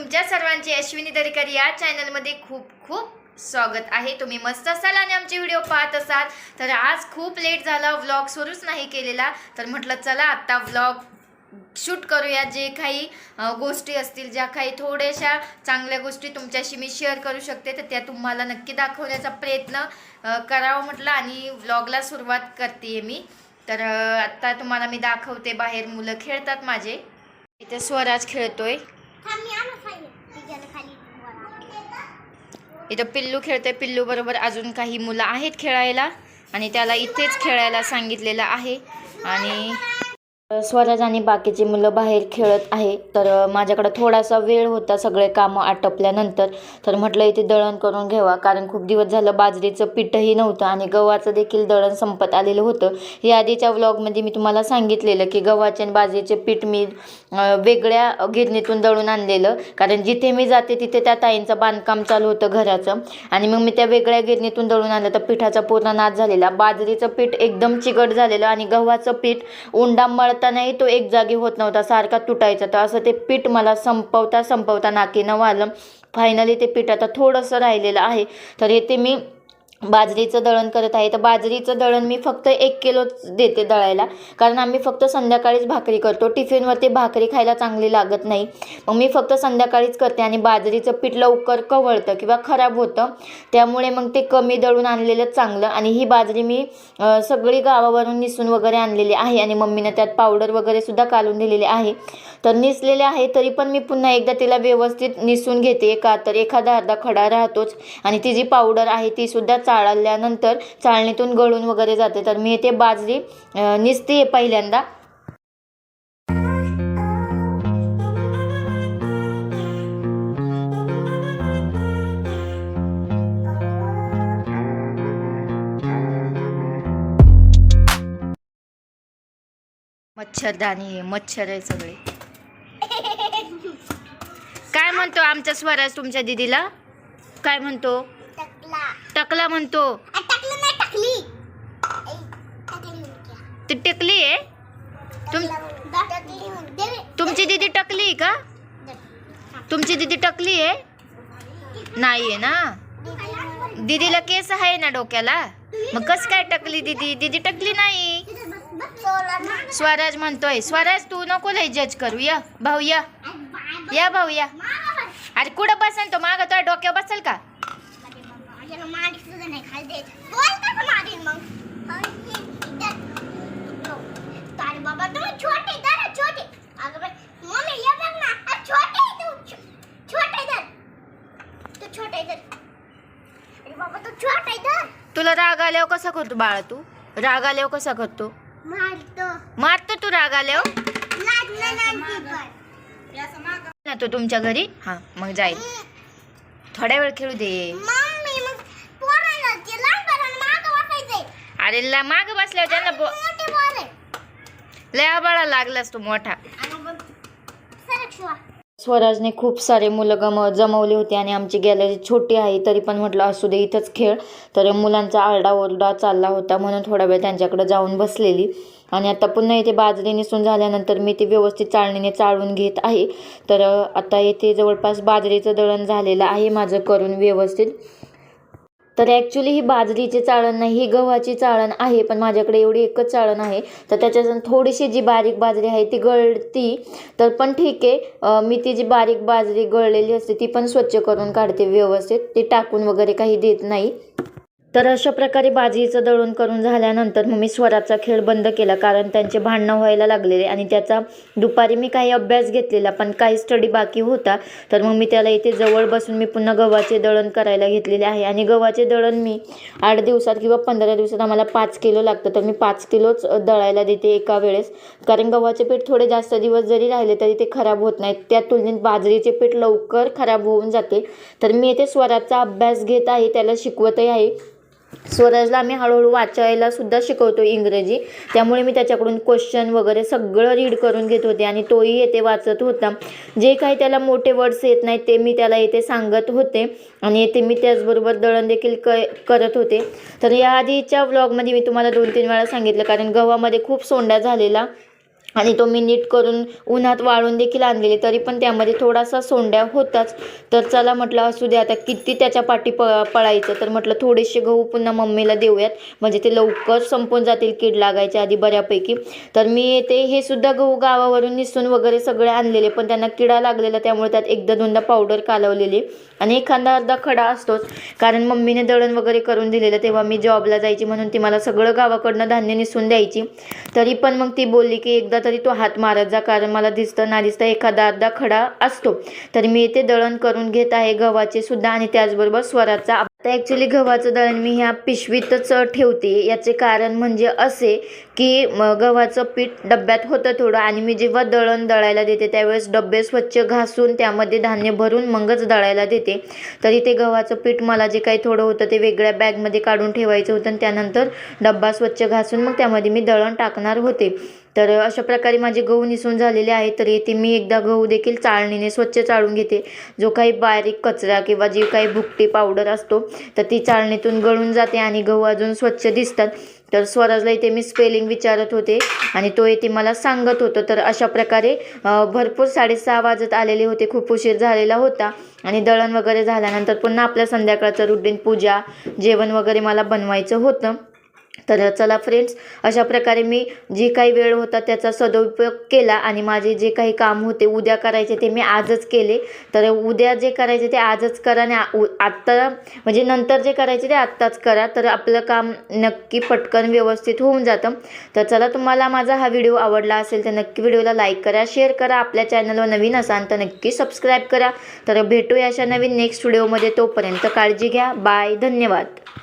तुमच्या सर्वांचे अश्विनी दरेकर या चॅनलमध्ये खूप खूप स्वागत आहे. तुम्ही मस्त असाल आणि आमचे व्हिडिओ पाहत असाल. तर आज खूप लेट झाला व्लॉग सुरूच नाही केलेला. तर म्हटलं चला आत्ता व्लॉग शूट करूया. जे काही गोष्टी असतील ज्या काही थोड्याशा चांगल्या गोष्टी तुमच्याशी मी शेअर करू शकते तर त्या तुम्हाला नक्की दाखवण्याचा प्रयत्न करावा म्हटलं आणि व्लॉगला सुरुवात करते मी. तर आत्ता तुम्हाला मी दाखवते बाहेर मुलं खेळतात माझे. इथे स्वराज खेळतोय. इथं पिल्लू खेळते पिल्लू बरोबर अजून काही मुलं आहेत खेळायला आणि त्याला इथेच खेळायला सांगितलेलं आहे. आणि स्वराज आणि बाकीची मुलं बाहेर खेळत आहे. तर माझ्याकडं थोडासा वेळ होता सगळे कामं आटपल्यानंतर. तर म्हटलं इथे दळण करून घ्यावा. कारण खूप दिवस झालं बाजरीचं पीठही नव्हतं आणि गव्हाचं देखील दळण संपत आलेलं होतं. या आधीच्या व्लॉगमध्ये मी तुम्हाला सांगितलेलं की गव्हाचे आणि बाजरीचे पीठ मी वेगळ्या गिरणीतून दळून आणलेलं. कारण जिथे मी जाते तिथे त्या ताईंचं बांधकाम चालू होतं घराचं. आणि मग मी त्या वेगळ्या गिरणीतून दळून आणलं. तर पिठाचा पूर्ण नाश झालेला. बाजरीचं पीठ एकदम चिकट झालेलं आणि गव्हाचं पीठ उंडा मळतानाही तो एक जागी होत नव्हता सारखा तुटायचा. तर असं ते पीठ मला संपवता संपवता नाकीनं वालं. फायनली ते पीठ आता थोडंसं राहिलेलं आहे. तर हे ते मी बाजरीचं दळण करत आहे. तर बाजरीचं दळण मी फक्त एक किलोच देते दळायला. कारण आम्ही फक्त संध्याकाळीच भाकरी करतो. टिफिनवरती भाकरी खायला चांगली लागत नाही. मग मी फक्त संध्याकाळीच करते आणि बाजरीचं पीठ लवकर कवळतं किंवा खराब होतं. त्यामुळे मग ते कमी दळून आणलेलं चांगलं. आणि ही बाजरी मी सगळी गावावरून निसून वगैरे आणलेली आहे. आणि मम्मीनं त्यात पावडर वगैरे सुद्धा काढून दिलेली आहे. तर निसलेले आहे तरी पण मी पुन्हा एकदा तिला व्यवस्थित निसून घेते. का तर एखादा अर्धा खडा राहतोच. आणि ती जी पावडर आहे ती सुद्धा चाळल्यानंतर चाळणीतून गळून वगैरे जाते. तर मी ते बाजरी निसते पहिल्यांदा. मच्छरदाणी आहे मच्छर आहे सगळे. काय म्हणतो आमचा स्वराज तुमच्या दिदीला? काय म्हणतो? टकला म्हणतो. ती टेकली आहे? तुम तुमची दिदी टकली का? तुमची दिदी टकली आहे? नाही आहे ना? दिदीला केस आहे ना डोक्याला? मग कस काय टकली दिदी? दिदी टकली नाही. स्वराज म्हणतोय स्वराज तू नको लय जज करू. या भाऊ या. या भाऊ या. अरे कुठं बसेल तो माग तुझ्या डोक्यावर बसेल का बाबा तुम्ही छोटे जरा छोटे अगं बाई मम्मी ये बघ ना आ, छोटे आहे तू छो- छोटे धर तू छोटे धर अरे बाबा तू छोटे धर तुला राग आल्यावर कसा करतो बाळा तू राग आल्यावर कसा करतो मारतो मारतो तू राग आल्यावर लागलं नाही पण ना तो तुमच्या घरी हा मग जाईल थोड्या वेळ खेळू दे मम्मी मग पोरांना ते लहान पोरांना मागं वाकायचंय अरे ला माग बसल्यावर त्यांना बो- लय आबाळा लागलास तू मोठा. स्वराजने खूप सारे मुलं गम जमवले होते आणि आमची गॅलरी छोटी आहे तरी पण म्हटलं असू दे इथंच खेळ. तर मुलांचा आरडाओरडा चालला होता म्हणून थोडा वेळ त्यांच्याकडे जाऊन बसलेली. आणि आता पुन्हा इथे बाजरी निसून झाल्यानंतर मी ती व्यवस्थित चाळणीने चाळून घेत आहे. तर आता इथे जवळपास बाजरीचं दळण झालेलं आहे माझं करून व्यवस्थित. तर ॲक्च्युली ही बाजरीची चाळण नाही ही गव्हाची चाळण आहे पण माझ्याकडे एवढी एकच चाळण आहे. तर त्याच्यातून थोडीशी जी बारीक बाजरी आहे ती गळती तर पण ठीक आहे. मी ती जी बारीक बाजरी गळलेली असते ती पण स्वच्छ करून काढते व्यवस्थित. ती टाकून वगैरे काही देत नाही. तर अशा प्रकारे बाजरीचं दळून करून झाल्यानंतर मग मी स्वराचा खेळ बंद केला कारण त्यांचे भांडणं व्हायला लागलेले आणि त्याचा दुपारी मी काही अभ्यास घेतलेला पण काही स्टडी बाकी होता. तर मग मी त्याला इथे जवळ बसून मी पुन्हा गव्हाचे दळण करायला घेतलेले आहे. आणि गव्हाचे दळण मी आठ दिवसात किंवा पंधरा दिवसात आम्हाला पाच किलो लागतं तर मी पाच किलोच दळायला देते एका वेळेस. कारण गव्हाचे पीठ थोडे जास्त दिवस जरी राहिले तरी ते खराब होत नाहीत. त्या तुलनेत बाजरीचे पीठ लवकर खराब होऊन जाते. तर मी इथे स्वराचा अभ्यास घेत आहे त्याला शिकवतही आहे. स्वराजला आम्ही हळूहळू वाचायला सुद्धा शिकवतो इंग्रजी. त्यामुळे मी त्याच्याकडून क्वेश्चन वगैरे सगळं रीड करून घेत होते आणि तोही येते वाचत होता. जे काही त्याला मोठे वर्ड्स येत नाहीत ते मी त्याला येथे सांगत होते आणि येथे मी त्याचबरोबर दळण देखील क करत होते. तर या आधीच्या व्लॉगमध्ये मी तुम्हाला दोन तीन वेळा सांगितलं कारण गव्हामध्ये खूप सोंडा झालेला आणि तो मी नीट करून उन्हात वाळून देखील आणलेले तरी पण त्यामध्ये थोडासा सोंड्या होताच. तर चला म्हटलं असू दे आता किती त्याच्या पाठी प पळायचं. तर म्हटलं थोडेसे गहू पुन्हा मम्मीला देऊयात. म्हणजे ते लवकर संपून जातील कीड लागायच्या आधी बऱ्यापैकी. तर मी ते हे सुद्धा गहू गावावरून निसून वगैरे सगळे आणलेले पण त्यांना किडा लागलेला त्यामुळे त्यात एकदा दोनदा पावडर कालवलेली. आणि एखादा अर्धा खडा असतोच. कारण मम्मीने दळण वगैरे करून दिलेलं तेव्हा मी जॉबला जायची म्हणून ती मला सगळं गावाकडनं धान्य निसून द्यायची. तरी पण मग ती बोलली की एकदा तरी तो हात मारत जा कारण मला दिसतं ना दिसतं एखादा अर्धा खडा असतो. तर मी इथे दळण करून घेत आहे गव्हाचे सुद्धा आणि त्याचबरोबर स्वराचा आता ॲक्च्युली गव्हाचं दळण मी ह्या पिशवीतच ठेवते. याचे कारण म्हणजे असे की गव्हाचं पीठ डब्यात होतं थोडं आणि मी जेव्हा दळण दळायला देते त्यावेळेस डबे स्वच्छ घासून त्यामध्ये धान्य भरून मगच दळायला देते. तरी ते गव्हाचं पीठ मला जे काही थोडं होतं ते वेगळ्या बॅगमध्ये काढून ठेवायचं होतं आणि त्यानंतर डब्बा स्वच्छ घासून मग त्यामध्ये मी दळण टाकणार होते. तर अशा प्रकारे माझे गहू निसून झालेले आहेत तर येथे मी एकदा गहू देखील चाळणीने स्वच्छ चाळून घेते. जो काही बारीक कचरा किंवा जी काही भुकटी पावडर असतो तर ती चाळणीतून गळून जाते आणि गहू अजून स्वच्छ दिसतात. तर स्वराजला इथे मी स्पेलिंग विचारत होते आणि तो येथे मला सांगत होतो. तर अशा प्रकारे भरपूर साडेसहा वाजत आलेले होते. खूप उशीर झालेला होता आणि दळण वगैरे झाल्यानंतर पुन्हा आपल्या संध्याकाळचं रुटीन पूजा जेवण वगैरे मला बनवायचं होतं. तर चला फ्रेंड्स अशा प्रकारे मी जी काही वेळ होता त्याचा सदुपयोग केला आणि माझे जे काही काम होते उद्या करायचे ते मी आजच केले. तर उद्या जे करायचे ते आजच करा आणि आ- उ- आत्ता म्हणजे नंतर जे करायचे ते आत्ताच करा. तर आपलं काम नक्की पटकन व्यवस्थित होऊन जातं. तर चला तुम्हाला माझा हा व्हिडिओ आवडला असेल तर नक्की व्हिडिओला लाईक करा शेअर करा आपल्या चॅनलवर नवीन असाल तर नक्की सबस्क्राईब करा. तर भेटूया अशा नवीन नेक्स्ट व्हिडिओमध्ये तोपर्यंत काळजी घ्या. बाय धन्यवाद.